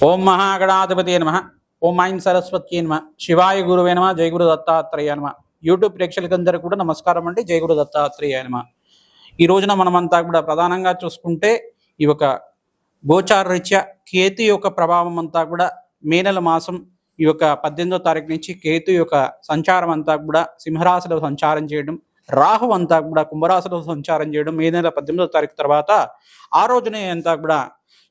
ఓం మహాగణాధిపతి నమ. ఓం ఐం సరస్వతి నమ. శివాయ గురువే నమ. జయగురు దత్తాత్రేయ నమ. యూట్యూబ్ ప్రేక్షకులందరూ కూడా నమస్కారం అండి. జయగురు దత్తాత్రేయ నమ. ఈ రోజున మనమంతా కూడా ప్రధానంగా చూసుకుంటే ఈ యొక్క గోచారరీత్యా కేతు యొక్క ప్రభావం అంతా కూడా మే నెల మాసం ఈ యొక్క పద్దెనిమిదో తారీఖు నుంచి కేతు యొక్క సంచారం అంతా కూడా సింహరాశిలో సంచారం చేయడం రాహు అంతా కూడా కుంభరాశిలో సంచారం చేయడం మే నెల పద్దెనిమిదో తారీఖు తర్వాత ఆ రోజునే అంతా కూడా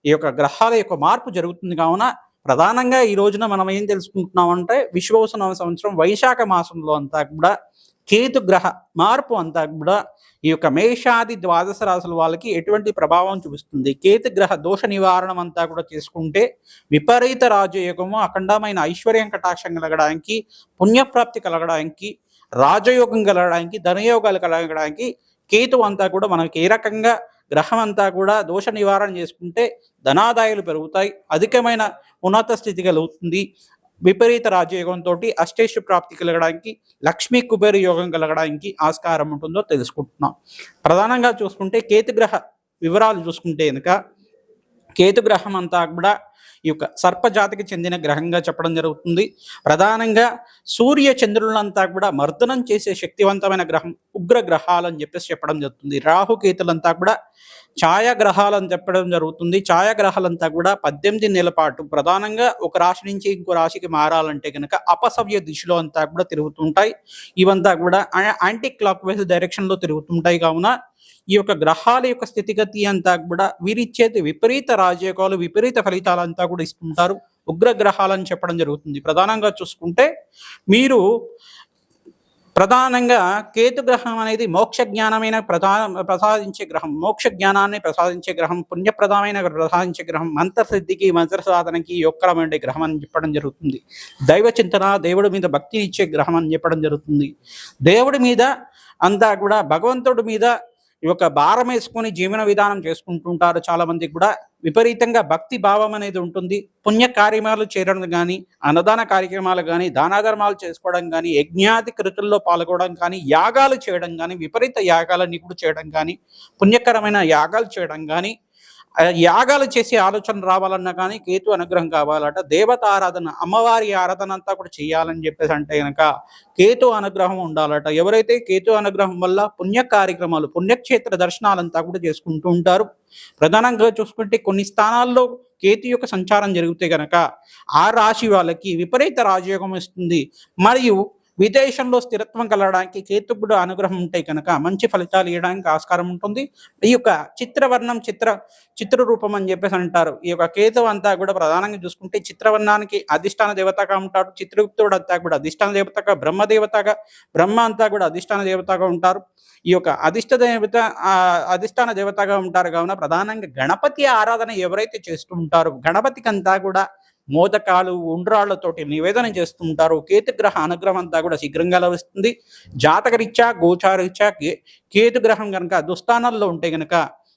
ఈ యొక్క గ్రహాల యొక్క మార్పు జరుగుతుంది కావున ప్రధానంగా ఈ రోజున మనం ఏం తెలుసుకుంటున్నామంటే విశ్వవసన సంవత్సరం వైశాఖ మాసంలో అంతా కూడా కేతు గ్రహ మార్పు అంతా కూడా ఈ యొక్క మేషాది ద్వాదశ రాశుల వాళ్ళకి ఎటువంటి ప్రభావం చూపిస్తుంది? కేతు గ్రహ దోష నివారణం అంతా కూడా చేసుకుంటే విపరీత రాజయోగము అఖండమైన ఐశ్వర్యం కటాక్షం కలగడానికి పుణ్యప్రాప్తి కలగడానికి రాజయోగం కలగడానికి ధనయోగాలు కలగడానికి కేతు అంతా కూడా మనకి ఏ రకంగా గ్రహం అంతా కూడా దోష నివారణ చేసుకుంటే ధనాదాయాలు పెరుగుతాయి అధికమైన ఉన్నత స్థితి కలుగుతుంది. విపరీత రాజయోగంతో అష్టేషు ప్రాప్తి కలగడానికి లక్ష్మీ కుబేర యోగం కలగడానికి ఆస్కారం ఉంటుందో తెలుసుకుంటున్నాం. ప్రధానంగా చూసుకుంటే కేతు గ్రహ వివరాలు చూసుకుంటే కనుక కేతు గ్రహం అంతా కూడా ఈ యొక్క సర్పజాతికి చెందిన గ్రహంగా చెప్పడం జరుగుతుంది. ప్రధానంగా సూర్య చంద్రులంతా కూడా మర్దనం చేసే శక్తివంతమైన గ్రహం ఉగ్ర గ్రహాలు అని చెప్పేసి చెప్పడం జరుగుతుంది. రాహుకేతులంతా కూడా ఛాయాగ్రహాలు అని చెప్పడం జరుగుతుంది. ఛాయాగ్రహాలంతా కూడా పద్దెనిమిది నెలల పాటు ప్రధానంగా ఒక రాశి నుంచి ఇంకో రాశికి మారాలంటే కనుక అపసవ్య దిశలో అంతా కూడా తిరుగుతుంటాయి. ఇవంతా కూడా యాంటీ క్లాక్ వైజ్ డైరెక్షన్లో తిరుగుతుంటాయి కావున ఈ యొక్క గ్రహాల యొక్క స్థితిగతి అంతా కూడా వీరిచ్చేది విపరీత రాజయోగాలు విపరీత ఫలితాలంతా కూడా ఇస్తుంటారు. ఉగ్ర గ్రహాలని చెప్పడం జరుగుతుంది. ప్రధానంగా చూసుకుంటే మీరు ప్రధానంగా కేతు గ్రహం అనేది మోక్ష జ్ఞానమైన ప్రధాన ప్రసాదించే గ్రహం మోక్ష జ్ఞానాన్ని ప్రసాదించే గ్రహం పుణ్యప్రదమైన ప్రసాదించే గ్రహం మంత్రసిద్ధికి మంత్ర సాధనకి యొక్కరమైన గ్రహం అని చెప్పడం జరుగుతుంది. దైవ చింతన దేవుడి మీద భక్తి ఇచ్చే గ్రహం అని చెప్పడం జరుగుతుంది. దేవుడి మీద అంతా కూడా భగవంతుడి మీద ఈ యొక్క భారం వేసుకొని జీవన విధానం చేసుకుంటుంటారు. చాలా మందికి కూడా విపరీతంగా భక్తి భావం అనేది ఉంటుంది. పుణ్య కార్యక్రమాలు చేయడం కానీ అన్నదాన కార్యక్రమాలు కానీ దానాధర్మాలు చేసుకోవడం కానీ యజ్ఞాది కృతుల్లో పాల్గొనడం కానీ యాగాలు చేయడం కానీ విపరీత యాగాలన్నీ కూడా చేయడం కానీ పుణ్యకరమైన యాగాలు చేయడం కానీ యాగాలు చేసే ఆలోచన రావాలన్నా కానీ కేతు అనుగ్రహం కావాలట. దేవత ఆరాధన అమ్మవారి ఆరాధన అంతా కూడా చేయాలని చెప్పేసి అంటే కనుక కేతు అనుగ్రహం ఉండాలట. ఎవరైతే కేతు అనుగ్రహం వల్ల పుణ్య కార్యక్రమాలు పుణ్యక్షేత్ర దర్శనాలంతా కూడా చేసుకుంటూ ఉంటారు. ప్రధానంగా చూసుకుంటే కొన్ని స్థానాల్లో కేతు యొక్క సంచారం జరిగితే గనక ఆ రాశి వాళ్ళకి విపరీత రాజయోగం ఇస్తుంది మరియు విదేశంలో స్థిరత్వం కలగడానికి కేతుకుడు అనుగ్రహం ఉంటే కనుక మంచి ఫలితాలు ఇవ్వడానికి ఆస్కారం ఉంటుంది. ఈ యొక్క చిత్రవర్ణం చిత్ర చిత్ర రూపం అని చెప్పేసి అంటారు. ఈ యొక్క కేతువు అంతా కూడా ప్రధానంగా చూసుకుంటే చిత్రవర్ణానికి అధిష్టాన దేవతగా ఉంటాడు. చిత్రగుప్తుడు అంతా కూడా అధిష్టాన దేవతగా బ్రహ్మ దేవతగా బ్రహ్మ అంతా కూడా అధిష్టాన దేవతగా ఉంటారు. ఈ యొక్క అధిష్ట దేవత ఆ, అధిష్టాన దేవతగా ఉంటారు. కావున ప్రధానంగా గణపతి ఆరాధన ఎవరైతే చేస్తూ ఉంటారో గణపతికి అంతా కూడా మోదకాలు ఉండ్రాళ్ళతోటి నివేదన చేస్తుంటారు. కేతుగ్రహ అనుగ్రహం అంతా కూడా శీఘ్రంగా లభిస్తుంది. జాతకరీత్యా గోచారీత్యా కే కేతుగ్రహం కనుక దుస్థానాల్లో ఉంటే కనుక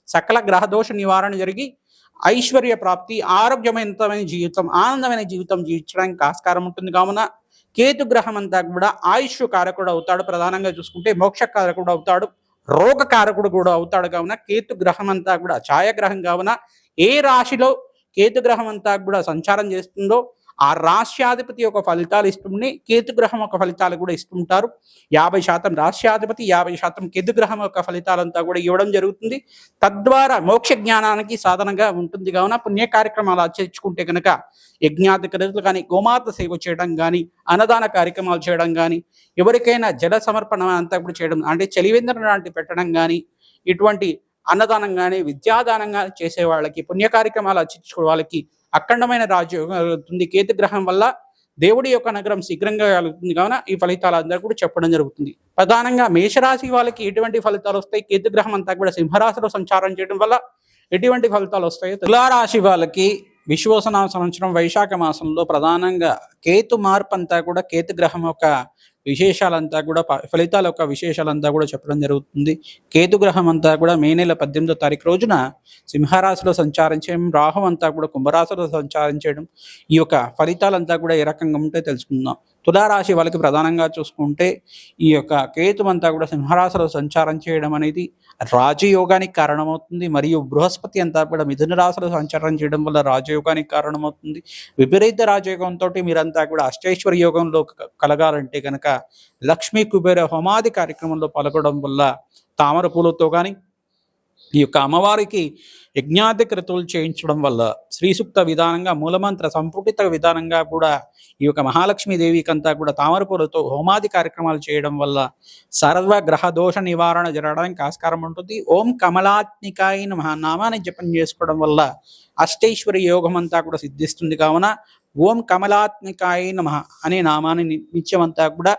సకల గ్రహదోష నివారణ జరిగి ఐశ్వర్య ప్రాప్తి ఆరోగ్యమైనమైన జీవితం ఆనందమైన జీవితం జీవించడానికి ఆస్కారం ఉంటుంది కావున కేతు గ్రహం అంతా కూడా ఆయుష్ కారకుడు అవుతాడు. ప్రధానంగా చూసుకుంటే మోక్ష కారకుడు అవుతాడు. రోగ కారకుడు కూడా అవుతాడు కావున కేతు గ్రహం అంతా కూడా ఛాయాగ్రహం కావున ఏ రాశిలో కేతు గ్రహం అంతా కూడా సంచారం చేస్తుందో ఆ రాష్ట్రాధిపతి యొక్క ఫలితాలు ఇస్తుంది కేతు గ్రహం యొక్క ఫలితాలు కూడా ఇస్తుంటారు. యాభై శాతం రాష్ట్రాధిపతి యాభై శాతం కేతు గ్రహం యొక్క ఫలితాలంతా కూడా ఇవ్వడం జరుగుతుంది. తద్వారా మోక్ష జ్ఞానానికి సాధనంగా ఉంటుంది. కావున పుణ్య కార్యక్రమాలు ఆచరించుకుంటే కనుక యజ్ఞాది క్రియలు కానీ గోమాత సేవ చేయడం కానీ అన్నదాన కార్యక్రమాలు చేయడం కానీ ఎవరికైనా జల సమర్పణ అంతా కూడా చేయడం అంటే చలివేంద్రం లాంటి పెట్టడం కానీ ఇటువంటి అన్నదానం కానీ విద్యాదానం కానీ చేసే వాళ్ళకి పుణ్య కార్యక్రమాలు అర్చించుకునే వాళ్ళకి అఖండమైన రాజయోగం కలుగుతుంది. కేతు గ్రహం వల్ల దేవుడి యొక్క నగరం శీఘ్రంగా కలుగుతుంది. కావున ఈ ఫలితాలు అందరూ కూడా చెప్పడం జరుగుతుంది. ప్రధానంగా మేషరాశి వాళ్ళకి ఎటువంటి ఫలితాలు వస్తాయి? కేతు గ్రహం అంతా కూడా సింహరాశిలో సంచారం చేయడం వల్ల ఎటువంటి ఫలితాలు వస్తాయి తులారాశి వాళ్ళకి విశ్వసన సంవత్సరం వైశాఖ మాసంలో ప్రధానంగా కేతు మార్పు అంతా కూడా కేతు గ్రహం యొక్క విశేషాలంతా కూడా ఫలితాల యొక్క విశేషాలంతా కూడా చెప్పడం జరుగుతుంది. కేతు గ్రహం అంతా కూడా మే నెల పద్దెనిమిదో తారీఖు రోజున సింహరాశిలో సంచారం చేయడం రాహు అంతా కూడా కుంభరాశిలో సంచారం చేయడం ఈ యొక్క ఫలితాలంతా కూడా ఏ రకంగా ఉంటే తెలుసుకుందాం. తులారాశి వాళ్ళకి ప్రధానంగా చూసుకుంటే ఈ యొక్క కేతు అంతా కూడా సింహరాశిలో సంచారం చేయడం అనేది రాజయోగానికి కారణమవుతుంది. మరియు బృహస్పతి అంతా కూడా మిథున రాశిలో సంచారం చేయడం వల్ల రాజయోగానికి కారణమవుతుంది. విపరీత రాజయోగంతో మీరంతా కూడా అష్టైశ్వర్య యోగంలో కలగాలంటే కనుక లక్ష్మీ కుబేర హోమాది కార్యక్రమంలో పాల్గొనడం వల్ల తామర పూలతో కానీ ఈ యొక్క అమ్మవారికి యజ్ఞాది క్రతువులు చేయించడం వల్ల శ్రీ సూక్త విధానంగా మూలమంత్ర సంపుటిత విధానంగా కూడా ఈ యొక్క మహాలక్ష్మి దేవికంతా కూడా తామరపూలతో హోమాది కార్యక్రమాలు చేయడం వల్ల సర్వ గ్రహ దోష నివారణ జరగడానికి ఆస్కారం ఉంటుంది. ఓం కమలాత్మికాయ మహానామాన్ని నామాన్ని జపం చేసుకోవడం వల్ల అష్టైశ్వరి యోగం అంతా కూడా సిద్ధిస్తుంది. కావున ఓం కమలాత్మికాయ నమః అనే నామాన్ని నిత్యమంతా కూడా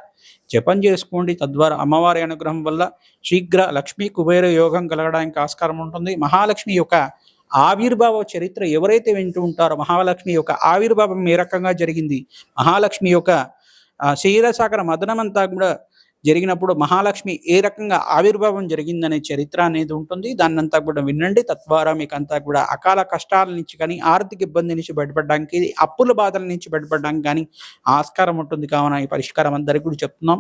జపం చేసుకోండి. తద్వారా అమ్మవారి అనుగ్రహం వల్ల శీఘ్ర లక్ష్మీ కుబేర యోగం కలగడానికి ఆస్కారం ఉంటుంది. మహాలక్ష్మి యొక్క ఆవిర్భావ చరిత్ర ఎవరైతే వింటూ ఉంటారో మహాలక్ష్మి యొక్క ఆవిర్భావం ఏ రకంగా జరిగింది? మహాలక్ష్మి యొక్క ఆ, క్షీరసాగర మదనం అంతా కూడా జరిగినప్పుడు మహాలక్ష్మి ఏ రకంగా ఆవిర్భావం జరిగిందనే చరిత్ర అనేది ఉంటుంది. దాన్ని అంతా కూడా వినండి. తద్వారా మీకు అంతా కూడా అకాల కష్టాల నుంచి కానీ ఆర్థిక ఇబ్బంది నుంచి బయటపడడానికి అప్పుల బాధల నుంచి బయటపడడానికి కానీ ఆస్కారం ఉంటుంది. కావున ఈ పరిష్కారం అందరికీ కూడా చెప్తున్నాం.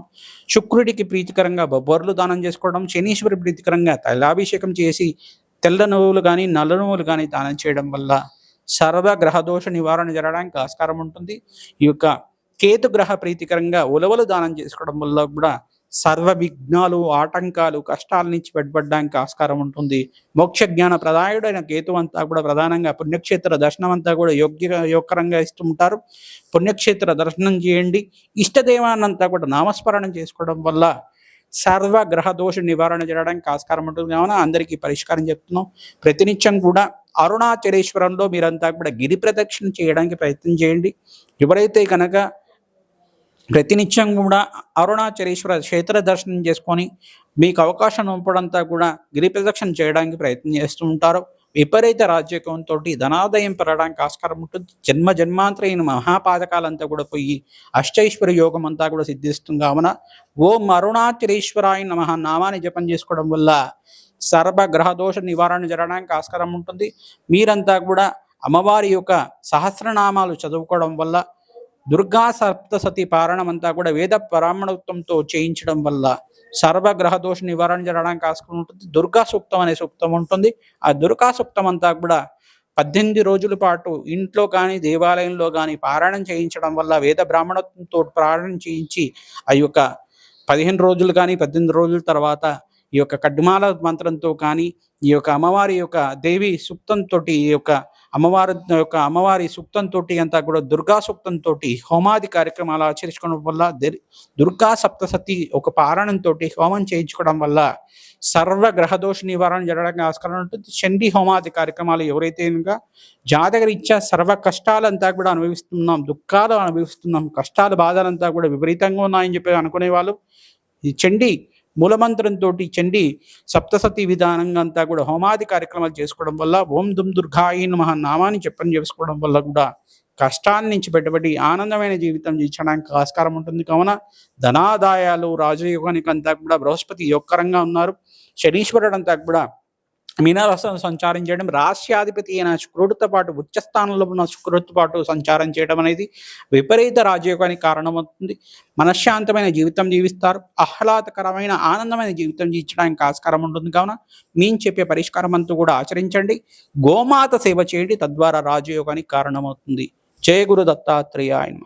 శుక్రుడికి ప్రీతికరంగా బొబ్బర్లు దానం చేసుకోవడం శనీశ్వరి ప్రీతికరంగా తైలాభిషేకం చేసి తెల్ల నువ్వులు కానీ నల్ల నువ్వులు కానీ దానం చేయడం వల్ల సర్వ గ్రహదోష నివారణ జరగడానికి ఆస్కారం ఉంటుంది. ఈ యొక్క కేతు గ్రహ ప్రీతికరంగా ఉలవలు దానం చేసుకోవడం వల్ల కూడా సర్వ విఘ్నాలు ఆటంకాలు కష్టాల నుంచి బయటపడడానికి ఆస్కారం ఉంటుంది. మోక్ష జ్ఞాన ప్రదాయుడైన కేతు అంతా కూడా ప్రధానంగా పుణ్యక్షేత్ర దర్శనం అంతా కూడా యోగ్య యోగకరంగా ఇస్తుంటారు పుణ్యక్షేత్ర దర్శనం చేయండి. ఇష్టదేవాన్నంతా కూడా నామస్మరణం చేసుకోవడం వల్ల సర్వ గ్రహ దోష నివారణ జరగడానికి ఆస్కారం ఉంటుంది. కావున అందరికీ పరిష్కారం చెప్తున్నాం. ప్రతినిత్యం కూడా అరుణాచలేశ్వరంలో మీరంతా కూడా గిరి ప్రదక్షిణ చేయడానికి ప్రయత్నం చేయండి. ఎవరైతే కనుక ప్రతినిత్యం కూడా అరుణాచలేశ్వర క్షేత్ర దర్శనం చేసుకొని మీకు అవకాశం ఉంపడంతా కూడా గిరి ప్రదక్షిణ చేయడానికి ప్రయత్నం చేస్తూ ఉంటారు. విపరీత రాజ్యకంతో ధనాదయం పెరగడానికి ఆస్కారం ఉంటుంది. జన్మ జన్మాంతరైన మహాపాదకాలంతా కూడా పోయి అష్టైశ్వర యోగం అంతా కూడా సిద్ధిస్తుంది. కావున ఓం అరుణాచలేశ్వరాయ నమ. నామాన్ని జపం చేసుకోవడం వల్ల సర్వ గ్రహ దోష నివారణ జరగడానికి ఆస్కారం ఉంటుంది. మీరంతా కూడా అమ్మవారి యొక్క సహస్రనామాలు చదువుకోవడం వల్ల దుర్గా సప్తసతి పారణం అంతా కూడా వేద బ్రాహ్మణత్వంతో చేయించడం వల్ల సర్వగ్రహ దోష నివారణ జరగడానికి ఆస్కారం ఉంటుంది. దుర్గా సూక్తం అనే సూక్తం ఉంటుంది. ఆ దుర్గా సూక్తం అంతా కూడా పద్దెనిమిది రోజుల పాటు ఇంట్లో కానీ దేవాలయంలో కానీ పారాయణం చేయించడం వల్ల వేద బ్రాహ్మణత్వంతో పారాయణం చేయించి ఆ యొక్క పదిహేను రోజులు కానీ పద్దెనిమిది రోజుల తర్వాత ఈ యొక్క కడ్మాల మంత్రంతో కానీ ఈ యొక్క అమ్మవారి యొక్క దేవి సూక్తంతో ఈ యొక్క అమ్మవారి యొక్క అమ్మవారి సూక్తంతో అంతా కూడా దుర్గా సూక్తంతో హోమాది కార్యక్రమాలు ఆచరించుకోవడం వల్ల దెర్- దుర్గా సప్తసతి ఒక పారాయణంతో హోమం చేయించుకోవడం వల్ల సర్వ గ్రహదోష నివారణ జరగడానికి ఆస్కారం ఉంటుంది. చండీ హోమాది కార్యక్రమాలు ఎవరైతే కనుక జాతకరీత్యా సర్వ కష్టాలంతా కూడా అనుభవిస్తున్నాం దుఃఖాలు అనుభవిస్తున్నాం కష్టాలు బాధలంతా కూడా విపరీతంగా ఉన్నాయని చెప్పి అనుకునే వాళ్ళు ఈ చండీ మూలమంత్రంతో చండి సప్తసతి విధానంగా అంతా కూడా హోమాది కార్యక్రమాలు చేసుకోవడం వల్ల ఓం దుమ్ దుర్గాయి మహా నామాన్ని చెప్పని చేసుకోవడం వల్ల కూడా కష్టాన్ని నుంచి బయటపడి ఆనందమైన జీవితం జీవించడానికి ఆస్కారం ఉంటుంది. కావున ధనాదాయాలు రాజయోగానికి అంతా కూడా బృహస్పతి యొక్కరంగా ఉన్నారు. శనీశ్వరుడు అంతా కూడా మీనరాశిలో సంచారం చేయడం రాష్ట్రాధిపతి అయిన శుక్రుడితో పాటు ఉచ్చ స్థానంలో ఉన్న శుక్రుడితో పాటు సంచారం చేయడం అనేది విపరీత రాజయోగానికి కారణమవుతుంది. మనశ్శాంతమైన జీవితం జీవిస్తారు. ఆహ్లాదకరమైన ఆనందమైన జీవితం జీవించడానికి ఆస్కారం ఉంటుంది. కావున మేము చెప్పే పరిష్కారం అంతా కూడా ఆచరించండి. గోమాత సేవ చేయండి. తద్వారా రాజయోగానికి కారణమవుతుంది. జయ గురు దత్తాత్రేయ ఆయన